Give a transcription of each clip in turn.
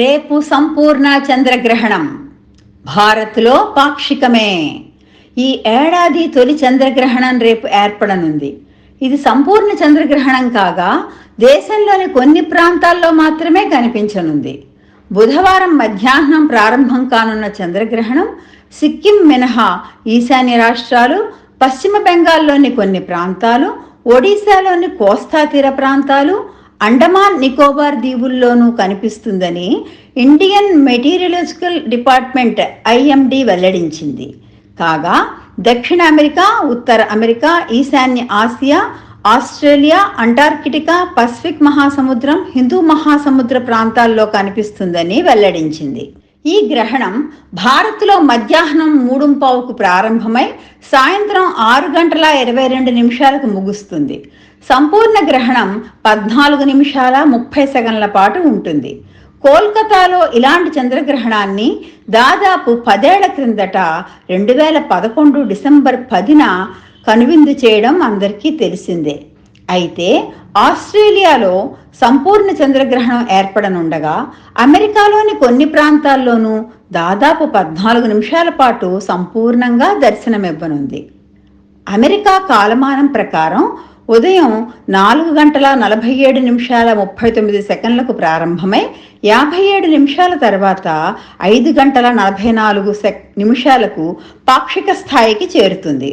రేపు సంపూర్ణ చంద్రగ్రహణం. భారత్లో పాక్షికమే. ఈ ఏడాది తొలి చంద్రగ్రహణం రేపు ఏర్పడనుంది. ఇది సంపూర్ణ చంద్రగ్రహణం కాగా దేశంలోని కొన్ని ప్రాంతాల్లో మాత్రమే కనిపించనుంది. బుధవారం మధ్యాహ్నం ప్రారంభం కానున్న చంద్రగ్రహణం సిక్కిం మినహా ఈశాన్య రాష్ట్రాలు పశ్చిమ బెంగాల్లోని కొన్ని ప్రాంతాలు ఒడిశాలోని కోస్తా తీర ప్రాంతాలు అండమాన్ నికోబార్ దీవుల్లోనూ కనిపిస్తుందని ఇండియన్ మెటీరియలజికల్ డిపార్ట్మెంట్ ఐఎండి వెల్లడించింది. కాగా దక్షిణ అమెరికా ఉత్తర అమెరికా ఈశాన్య ఆసియా ఆస్ట్రేలియా అంటార్కిటికా పసిఫిక్ మహాసముద్రం హిందూ మహాసముద్ర ప్రాంతాల్లో కనిపిస్తుందని వెల్లడించింది. ఈ గ్రహణం భారత్లో మధ్యాహ్నం మూడుంపావుకు ప్రారంభమై సాయంత్రం ఆరు గంటల ఇరవై రెండు నిమిషాలకు ముగుస్తుంది. సంపూర్ణ గ్రహణం పద్నాలుగు నిమిషాల ముప్పై సెకండ్ల పాటు ఉంటుంది. కోల్కతాలో ఇలాంటి చంద్రగ్రహణాన్ని దాదాపు పదేళ్ళ క్రిందట రెండు వేల పదకొండు డిసెంబర్ పదిన కనువిందు చేయడం అందరికీ తెలిసిందే. అయితే ఆస్ట్రేలియాలో సంపూర్ణ చంద్రగ్రహణం ఏర్పడనుండగా అమెరికాలోని కొన్ని ప్రాంతాల్లోనూ దాదాపు పద్నాలుగు నిమిషాల పాటు సంపూర్ణంగా దర్శనమివ్వనుంది. అమెరికా కాలమానం ప్రకారం ఉదయం నాలుగు గంటల నలభై ఏడు నిమిషాల ముప్పై తొమ్మిది సెకండ్లకు ప్రారంభమై యాభై ఏడు నిమిషాల తర్వాత ఐదు గంటల నలభై నాలుగు సెక్ నిమిషాలకు పాక్షిక స్థాయికి చేరుతుంది.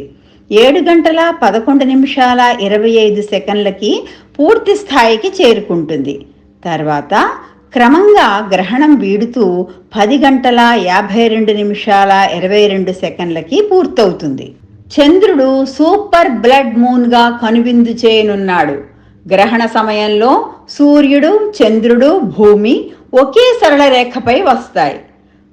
ఏడు గంటల పదకొండు నిమిషాల ఇరవై ఐదు సెకండ్లకి పూర్తి స్థాయికి చేరుకుంటుంది. తర్వాత క్రమంగా గ్రహణం వీడుతూ పది గంటల యాభై రెండు నిమిషాల ఇరవై రెండు సెకండ్లకి పూర్తవుతుంది. చంద్రుడు సూపర్ బ్లడ్ మూన్గా కనువిందు చేయనున్నాడు. గ్రహణ సమయంలో సూర్యుడు చంద్రుడు భూమి ఒకే సరళ రేఖపై వస్తాయి.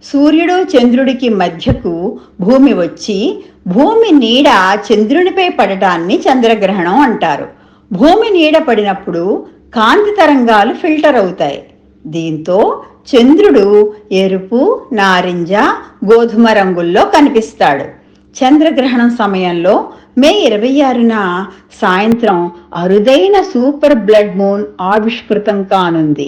సూర్యుడు చంద్రుడికి మధ్యకు భూమి వచ్చి భూమి నీడ చంద్రునిపై పడటాన్ని చంద్రగ్రహణం అంటారు. భూమి నీడ పడినప్పుడు కాంతి తరంగాలు ఫిల్టర్ అవుతాయి. దీంతో చంద్రుడు ఎరుపు నారింజ గోధుమ రంగుల్లో కనిపిస్తాడు. చంద్రగ్రహణం సమయంలో మే ఇరవై ఆరున సాయంత్రం అరుదైన సూపర్ బ్లడ్ మూన్ ఆవిష్కృతం కానుంది.